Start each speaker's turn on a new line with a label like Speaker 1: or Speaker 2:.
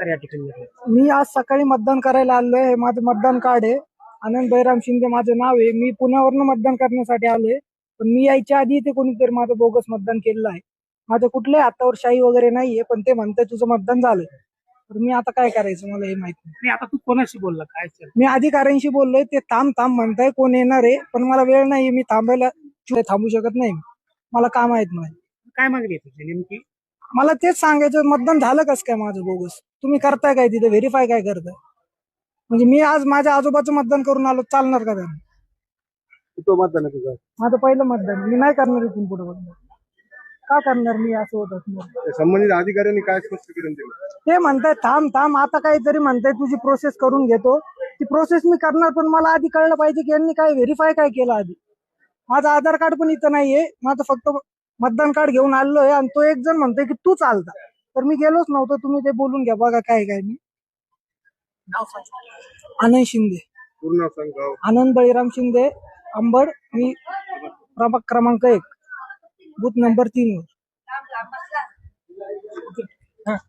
Speaker 1: या ठिकाणी.
Speaker 2: मी आज सकाळी मतदान करायला आलोय. हे माझं मतदान कार्ड आहे. आनंद बैराम शिंदे माझं नाव आहे. मी पुण्यावरनं मतदान करण्यासाठी आलोय. पण मी यायच्या आधी ते कोणीतरी माझं बोगस मतदान केलेलं आहे. माझं कुठल्याही हातावर शाही वगैरे नाहीये पण ते म्हणते तुझं मतदान झालंय. तर मी आता काय करायचं मला हे माहीत नाही.
Speaker 1: नाही आता तू कोणाशी बोलला? काय चल
Speaker 2: मी अधिकाऱ्यांशी बोललोय. ते थांब थांब म्हणताय कोण येणार आहे? पण मला वेळ नाही मी थांबायला थांबू शकत नाही. मला काम आहेत माझे.
Speaker 1: काय मागणी आहे तुझी नेमकी?
Speaker 2: मला तेच सांगायचं मतदान झालं कसं काय माझं बोगस? तुम्ही करताय काय तिथे? व्हेरीफाय काय करताय? म्हणजे मी आज माझ्या आजोबाचं मतदान करून आलो चालणार का त्यांना?
Speaker 3: तो मतदान आहे तुझं.
Speaker 2: माझं पहिलं मतदान. मी नाही करणार इथून पुढे मतदान का करणार मी असं होत असणार?
Speaker 3: त्या संबंधित अधिकाऱ्यांनी काय स्पष्टीकरण दिलं?
Speaker 2: ते म्हणताय थांब थांब आता काहीतरी म्हणताय तुझी प्रोसेस करून घेतो. ती प्रोसेस मी करणार पण मला आधी कळलं पाहिजे की यांनी काय व्हेरीफाय काय केलं आधी. माझं आधार कार्ड पण इथं नाहीये. माझं फक्त मतदान कार्ड घेऊन आलोय आणि तो एक जण म्हणतोय की तू चालता तर मी गेलोच नव्हतो. तुम्ही ते बोलून घ्या बघा काय काय मी आनंद शिंदे.
Speaker 3: पूर्ण
Speaker 2: आनंद बळीराम शिंदे अंबड मी प्रभाग क्रमांक एक. बूथ नंबर तीन वर.